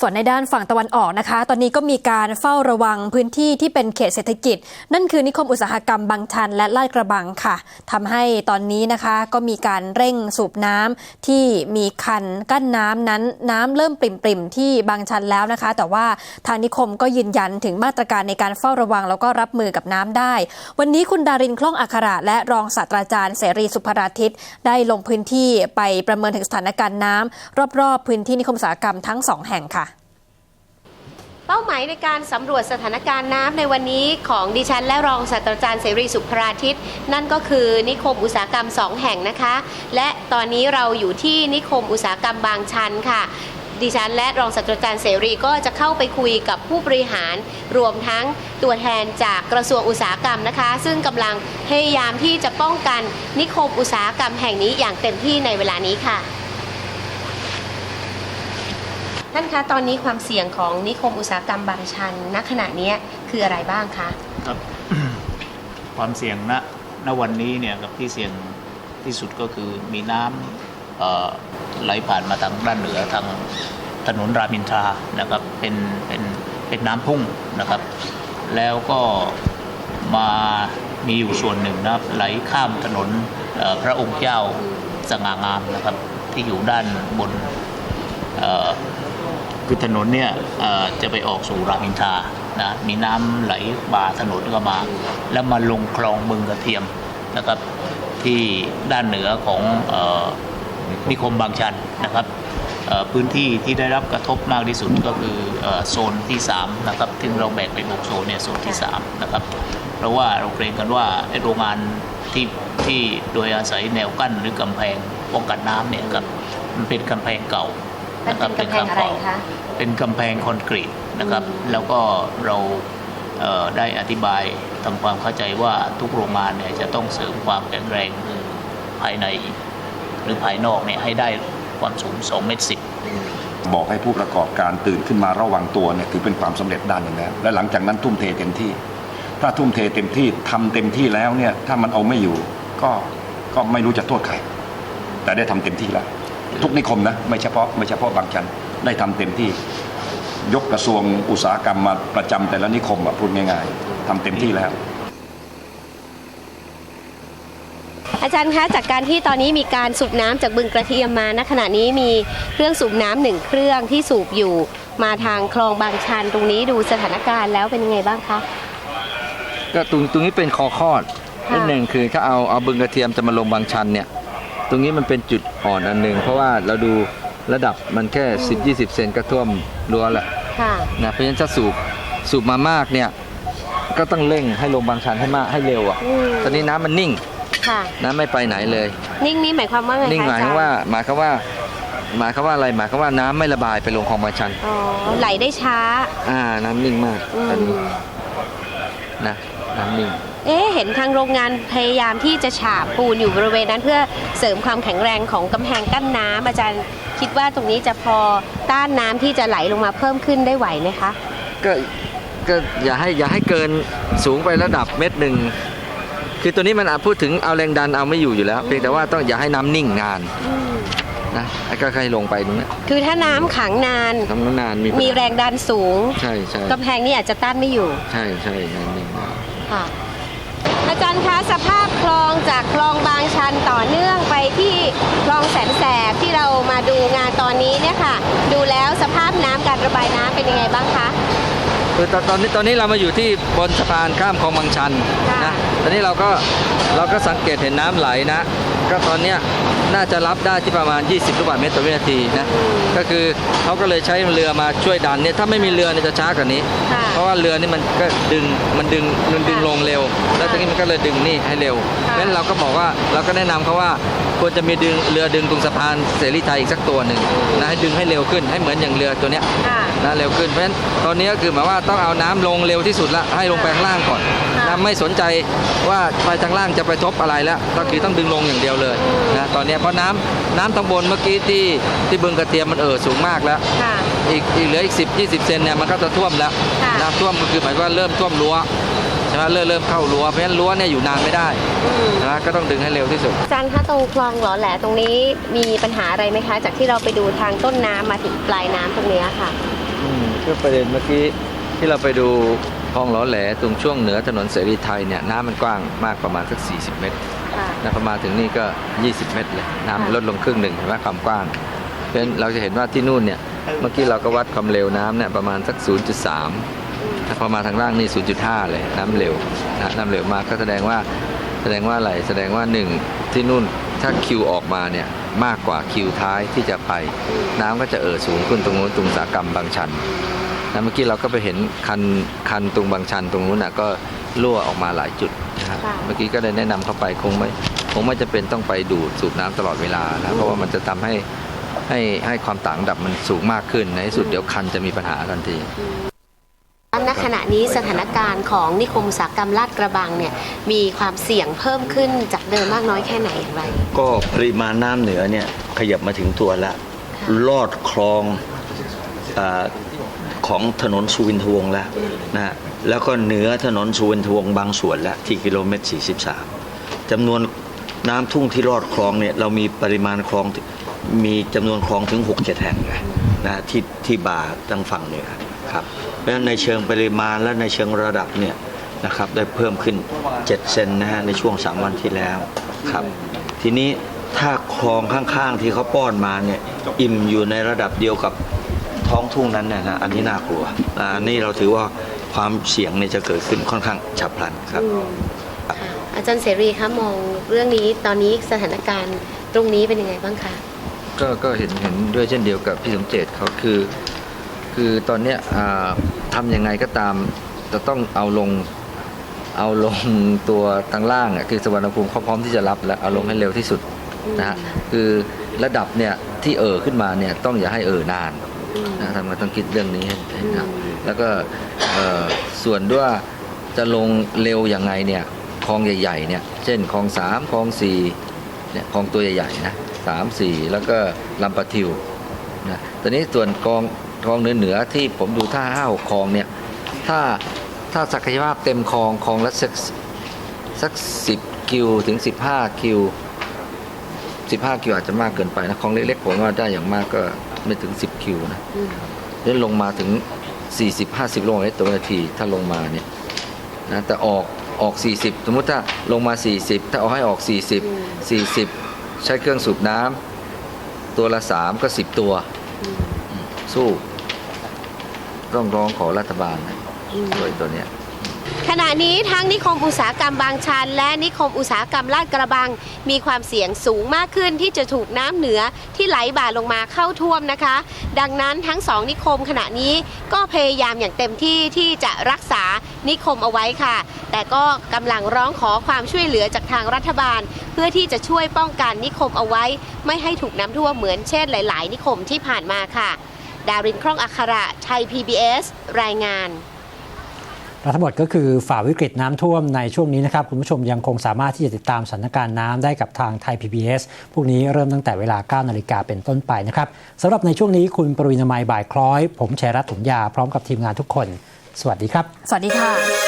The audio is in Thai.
ส่วนในด้านฝั่งตะวันออกนะคะ ตอนนี้ก็มีการเฝ้าระวังพื้นที่ที่เป็นเขตเศรษฐกิจ นั่นคือนิคมอุตสาหกรรมบางชันและลาดกระบังค่ะทำให้ตอนนี้นะคะก็มีการเร่งสูบน้ำที่มีคันกั้นน้ำนั้นน้ำเริ่มปริ่มๆที่บางชันแล้วนะคะ แต่ว่าทางนิคมก็ยืนยันถึงมาตรการในการเฝ้าระวัง แล้วก็รับมือกับน้ำได้ วันนี้คุณดารินคล่องอัคระและรองศาสตราจารย์เสรีสุภราทิตได้ลงพื้นที่ไปประเมินถึงสถานการณ์น้ำรอบๆ พื้นที่นิคมอุตสาหกรรมทั้งสองแห่งค่ะ เป้าหมายในการสำรวจสถานการณ์น้ำในวันนี้ของดิฉันและรองศาสตราจารย์เสรีสุภราทิตนั่นก็คือนิคมอุตสาหกรรม 2 แห่งนะคะ และตอนนี้เราอยู่ที่นิคมอุตสาหกรรมบางชันค่ะดิฉันและรองศาสตราจารย์เสรีก็จะเข้าไปคุยกับผู้บริหาร รวมทั้งตัวแทนจากกระทรวงอุตสาหกรรมนะคะ ซึ่งกำลังพยายามที่จะป้องกันนิคมอุตสาหกรรมแห่งนี้อย่างเต็มที่ในเวลานี้ค่ะ ท่านคะตอนนี้ความเสี่ยงของนิคมอุตสาหกรรมบางชันณขณะนี้คืออะไรบ้างคะครับ ความเสี่ยงณณวันนี้เนี่ยกับที่เสี่ยงที่สุดก็คือมีน้ำไหลผ่านมาทางด้านเหนือทางถนนรามินทรานะครับเป็นเป็นเป็นน้ำพุ่งนะครับ แล้วก็มามีอยู่ส่วนหนึ่งนะครับไหลข้ามถนนพระองค์เจ้าสง่างามนะครับที่อยู่ด้านบน คือถนนเนี่ยจะไปออกสู่รามอินทานะมีน้ำไหลบ่าถนนก็มา แล้วมาลงคลองบึงกระเทียมนะครับที่ด้านเหนือของอนิคมบางชันนะครับพื้นที่ที่ได้รับกระทบมากที่สุดก็คืออโซนที่3นะครับซึ่งเราแบ่งเป็น6โซนเนี่ยโซนที่3นะครับเพราะว่าเราเกรงกันว่าโรงงานที่ที่โดยอาศัยแนวกั้นหรือกำแพงป้องกันน้ำเนี่ยครับมันเป็นกำแพงเก่า มันเป็นกำแพงอะไรคะเป็นกำแพงคอนกรีตนะครับอืมแล้วก็เราเอ่อได้อธิบายทำความเข้าใจว่าทุกโรงงานเนี่ยจะต้องเสริมความแข็งแรงภายในหรือภายนอกเนี่ยให้ได้ความสูง2เมตรสิบบอกให้ผู้ประกอบการตื่นขึ้นมาระวังตัวเนี่ยถือเป็นความสำเร็จด้านหนึ่งแล้ว และหลังจากนั้นทุ่มเทเต็มที่ ถ้าทุ่มเทเต็มที่ทำเต็มที่แล้วเนี่ยถ้ามันเอาไม่อยู่ ก็ก็ไม่รู้จะโทษใครแต่ได้ทำเต็มที่แล้ว ทุกนิคมนะไม่เฉพาะไม่เฉพาะบางชันได้ทำเต็มที่ยกกระทรวงอุตสาหกรรมมาประจำแต่ละนิคมอะพูดง่าย ๆทำเต็มที่แล้ว อาจารย์คะจากการที่ตอนนี้มีการสูบน้ำจากบึงกระเทียมมาณขณะนี้มีเครื่องสูบน้ำหนึ่งเครื่องที่สูบอยู่มาทางคลองบางชันตรงนี้ดูสถานการณ์แล้วเป็นยังไงบ้างคะก็ตรงตรงนี้เป็นคอคอดค่ะนิดหนึ่งคือถ้าเอาเอาบึงกระเทียมจะมาลงบางชันเนี่ย ตรงนี้มันเป็นจุดอ่อนอันหนึ่งเพราะว่าเราดูระดับมันแค่ 10 20 เซนก็ท่วมรั้วแล้วค่ะ นะเพราะฉะนั้นถ้าสูบสูบมามากเนี่ยก็ต้องเร่งให้ลงบางชันให้มากให้เร็วอะอืม ตอนนี้น้ำมันนิ่งค่ะ น้ำไม่ไปไหนเลย นิ่งนี้หมายความว่าไงคะนิ่งหมายความว่าหมายความว่าหมายความว่าอะไรหมายความว่าน้ำไม่ระบายไปลงคลองบางชัน อ๋อ ไหลได้ช้า อ่าน้ำนิ่งมากอืตอนนี้มนะน้ำนิ่ง เอ๊ะเห็นทางโรงงานพยายามที่จะฉาบปูนอยู่บริเวณนั้น เพื่อเสริมความแข็งแรงของกำแพงกั้นน้ำอาจารย์คิดว่าตรงนี้จะพอต้านน้ำที่จะไหลลงมาเพิ่มขึ้นได้ไหวไหมคะก็ก็อย่าให้อย่าให้เกินสูงไประดับเม็ดหนึ่งคือตัวนี้มันอาจพูดถึงเอาแรงดันเอาไม่อยู่อยู่แล้วเพียงแต่ว่าต้องอย่าให้น้ำนิ่งนานนะแล้วก็ให้ลงไปตรงเนี้ยคือถ้าน้ำขังนานทำน้ำนานมีปัญหามีแรงดันสูงใช่ใช่กำแพงนี่อาจจะต้านไม่อยู่ ใช่ใช่น้ำนิ่งนาน ค่ะ อาจารย์คะสภาพคลองจากคลองบางชันต่อเนื่องไปที่คลองแสนแสบที่เรามาดูงานตอนนี้เนี่ยค่ะ ดูแล้วสภาพน้ำการระบายน้ำเป็นยังไงบ้างคะคือตอนตอนนี้ตอนนี้เรามาอยู่ที่บนสะพานข้ามคลองบางชันค่ะนะตอนนี้เราก็เราก็สังเกตเห็นน้ำไหลนะ ก็ตอนเนี้ยน่าจะรับได้ที่ประมาณ 20 ลูกบาศก์เมตรต่อวินาทีนะ ก็คือเขาก็เลยใช้เรือมาช่วยดันเนี่ย ถ้าไม่มีเรือเนี่ยจะช้ากว่านี้ ค่ะเพราะว่าเรือนี่มันก็ดึง มันดึง มันดึงลงเร็ว แล้วตรงนี้มันก็เลยดึงนี่ให้เร็วเพค่ะ ราะฉะนั้นเราก็บอกว่า เราก็แนะนำเขาว่าควรจะมีดึงเรือดึงตรงสะพานเสรีไทยอีกสักตัวหนึ่งนะให้ดึงให้เร็วขึ้น ให้เหมือนอย่างเรือตัวเนี้ย ค่ะ นะเร็วขึ้นเพราะฉะนั้นตอนนี้ก็คือหมายว่าต้องเอาน้ำลงเร็วที่สุดละให้ลงไปข้างล่างก่อนค่ะ นะไม่สนใจว่าไปทางล่างจะไปทบอะไรแล้วก็คือต้องดึงลงอย่างเดียวเลยนะตอนนี้เพราะน้ำน้ำทางบนเมื่อกี้ที่ที่บึงกระเทียมมันเอ่อสูงมากแล้วค่ะอีกอีกเหลืออีก 10 20 เซนเนี่ยมันก็จะท่วมแล้วค่ะน้ำท่วมก็คือหมายความว่าเริ่มท่วมรั้วใช่ไหมเริ่มเริ่มเข้ารั้วเพราะฉะนั้นรั้วเนี่ยอยู่นานไม่ได้อืมนะก็ต้องดึงให้เร็วที่สุดอาจารย์คะตรงคลองหล่อแหลตรงนี้มีปัญหาอะไรไหมคะ จากที่เราไปดูทางต้นน้ำมาถึงปลายน้ำตรงเนี้ยค่ะอืมก็ประเด็นเมื่อกี้ที่เราไปดูคลองหล้อแหลตรงช่วงเหนือถนนเสรีไทยเนี่ยน้ำมันกว้างมากประมาณสัก 40 เมตรค่ะ นะประมาณถึงนี่ก็ 20 เมตรเลยน้ำค่ะลดลงครึ่งหนึ่งเห็นไหมความกว้างเพราะฉะนั้นเราจะเห็นว่าที่นู่นเนี่ยเมื่อกี้เราก็วัดความเร็วน้ำเนี่ยประมาณสัก 0.3ถ้าพอมาทางล่างนี่ 0.5 เลยน้ำเร็วนะน้ำเร็วมากก็แสดงว่าแสดงว่าอะไรแสดงว่าหนึ่งที่นู่นถ้าคิวออกมาเนี่ยมากกว่าคิวท้ายที่จะไป น้ำก็จะเอ่อสูงขึ้นตรงนู้นตรงอุตสาหกรรมบางชันนะเมื่อกี้เราก็ไปเห็นคันคันตรงบางชันตรงนู้นน่ะก็ รั่วออกมาหลายจุดนะฮะค่ะเมื่อกี้ก็เลยแนะนำเข้าไปคงไม่คงไม่จะเป็นต้องไปดูดสูบน้ำตลอดเวลานะเพราะว่ามันจะทำให้ให้ให้ความต่างระดับมันสูงมากขึ้นในที่สุดเดี๋ยวคันจะมีปัญหาทันทีณขณะนี้สถานการณ์ของนิคมอุตสาหกรรมลาดกระบังเนี่ยมีความเสี่ยงเพิ่มขึ้นจากเดิมมากน้อยแค่ไหนอย่างไร ก็ปริมาณน้ำเหนือเนี่ยขยับมาถึงตัวละลอดคลองอา ของถนนสุวินทวงศ์แล้วนะฮะแล้วก็เหนือถนนสุวินทวงศ์บางส่วนแล้วที่กิโลเมตร 43จำนวนน้ำทุ่งที่ลอดคลองเนี่ยเรามีปริมาณคลองมีจำนวนคลองถึง 6 7 แห่งนะฮะที่ที่บ่าทางฝั่งเหนือครับเพราะฉะนั้นในเชิงปริมาณและในเชิงระดับเนี่ยนะครับได้เพิ่มขึ้น 7 เซนนะฮะในช่วง 3 วันที่แล้วครับ ทีนี้ถ้าคลองข้างๆที่เขาป้อนมาเนี่ยอิ่มอยู่ในระดับเดียวกับ ท้องทุ่งนั้นเนี่ยนะอันนี้น่ากลัวอ่าอันนี้เราถือว่าความเสี่ยงเนี่ยจะเกิดขึ้นค่อนข้างฉับพลันครับ อืมค่ะอาจารย์เสรีคะมองเรื่องนี้ตอนนี้สถานการณ์ตรงนี้เป็นยังไงบ้างคะ ก็ก็เห็นเห็นด้วยเช่นเดียวกับพี่สมเจตเขาคือ คือตอนเนี้ยอ่าทำยังไงก็ตามจะต้องเอาลงเอาลงตัวทางล่างอะคือสวรรณภูมิเขาพร้อมที่จะรับแล้วเอาลงให้เร็วที่สุดนะฮะคือระดับเนี่ยที่เอ่อขึ้นมาเนี่ยต้องอย่าให้เอ่อนาน นะทำไมต้องคิดเรื่องนี้ให้ให้หนักแล้วก็เอ่อส่วนด้วยว่าจะลงเร็วยังไงเนี่ยคลองใหญ่ๆเนี่ยเช่นคลองสามคลองสี่เนี่ยคลองตัวใหญ่ๆนะสามสี่แล้วก็ลำปะทิวนะตอนนี้ส่วนกองกองเหนือเหนือๆที่ผมดูท่าห้าหกคลองเนี่ยถ้าถ้าศักยภาพเต็มคลองคลองละสักสักสิบคิวถึงสิบห้าคิวสิบห้าคิวอาจจะมากเกินไปนะคลองเล็กๆผมว่าได้อย่างมากก็ ไม่ถึงสิบคิวนะอืมเล่นลงมาถึง 40 50โลเมตรต่อวินาทีถ้าลงมาเนี่ยนะแต่ออกออก 40 สมมุติถ้าลงมา 40 ถ้าเอาให้ออก 40 40 ใช้เครื่องสูบน้ำตัวละ 3 ก็ 10 ตัวอืมสู้ ต้องร้องขอรัฐบาลนะโดยตัวเนี้ย ขณะนี้ทั้งนิคมอุตสาหกรรมบางชัน และนิคมอุตสาหกรรมลาดกระบัง มีความเสี่ยงสูงมากขึ้นที่จะถูกน้ำเหนือที่ไหลบ่าลงมาเข้าท่วมนะคะ ดังนั้นทั้งสองนิคมขณะนี้ก็พยายามอย่างเต็มที่ที่จะรักษานิคมเอาไว้ค่ะ แต่ก็กำลังร้องขอความช่วยเหลือจากทางรัฐบาล เพื่อที่จะช่วยป้องกันนิคมเอาไว้ ไม่ให้ถูกน้ำท่วมเหมือนเช่นหลาย ๆ นิคมที่ผ่านมาค่ะ ดารินคล่องอัคระไทย PBS รายงาน และทั้งหมดก็คือฝ่าวิกฤตน้ำท่วมในช่วงนี้นะครับ คุณผู้ชมยังคงสามารถที่จะติดตามสถานการณ์น้ำได้กับทางไทย PBS พวกนี้เริ่มตั้งแต่เวลา 9 นาฬิกาเป็นต้นไปนะครับสำหรับในช่วงนี้คุณปรินามัยบ่ายคล้อย ผมชัยรัตน์ถุงยาพร้อมกับทีมงานทุกคน สวัสดีครับ สวัสดีค่ะ